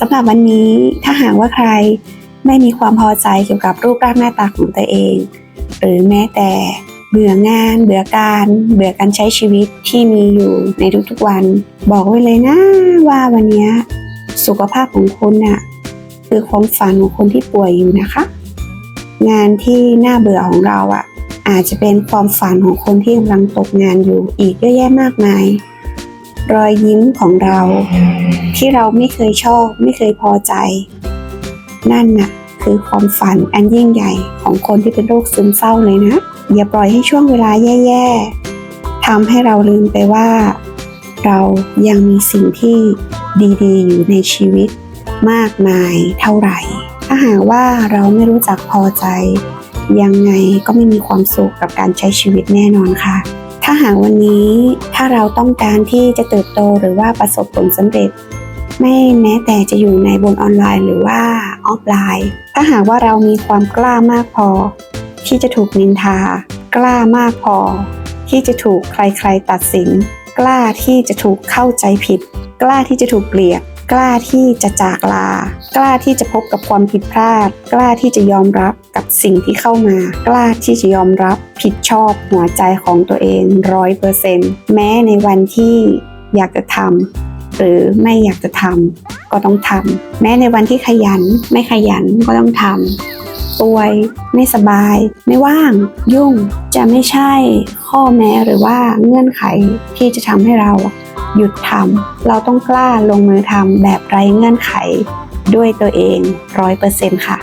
สำหรับวันนี้ถ้าหากว่าใครไม่มีความพอใจเกี่ยวกับรูปร่างหน้าตาของตัวเอง หรือแม้แต่เบื่องาน เบื่อการ เบื่อการใช้ชีวิตที่มีอยู่ในทุกๆวัน บอกไว้เลยนะว่าวันนี้สุขภาพของคุณน่ะคือความฝันของคนที่ป่วยอยู่นะคะ งานที่น่าเบื่อของเราอะอาจจะเป็นความฝันของคนที่กำลังตกงานอยู่อีกเยอะแยะมากมาย รอยยิ้มของเรา ที่เราไม่เคยชอบ ไม่เคยพอใจ นั่นน่ะคือความฝันอันยิ่งใหญ่ของคนที่เป็นโรคซึมเศร้าเลยนะ อย่าปล่อยให้ช่วงเวลาแย่ๆทำให้เราลืมไปว่า เรายังมีสิ่งที่ดีๆ อยู่ในชีวิตมากมายเท่าไหร่ ถ้าหากว่าเราไม่รู้จักพอใจ ยังไงก็ไม่มีความสุขกับการใช้ชีวิตแน่นอนค่ะ ถ้าหากวันนี้ถ้าเราต้องการที่จะเติบโตหรือว่าประสบผลสำเร็จ ไม่แม้แต่จะอยู่ในบนออนไลน์หรือว่าออฟไลน์ ถ้าหากว่าเรามีความกล้ามากพอ ที่จะถูกนินทา กล้ามากพอ ที่จะถูกใครๆตัดสิน กล้าที่จะถูกเข้าใจผิด กล้าที่จะถูกเกลียด กล้าที่จะจากลา กล้าที่จะพบกับความผิดพลาด กล้าที่จะยอมรับกับสิ่งที่เข้ามา กล้าที่จะยอมรับผิดชอบหัวใจของตัวเองร้อยเปอร์เซ็นต์แม้ในวันที่อยากจะทำหรือไม่อยากจะทำก็ต้องทำแม้ในวันที่ขยันไม่ขยันก็ต้องทำ ป่วย ไม่สบาย ไม่ว่าง ยุ่งจะไม่ใช่ข้อแม้หรือว่าเงื่อนไขที่จะทำให้เราหยุดทำเราต้องกล้าลงมือทำแบบไร้เงื่อนไขด้วยตัวเองร้อยเปอร์เซ็นต์ค่ะ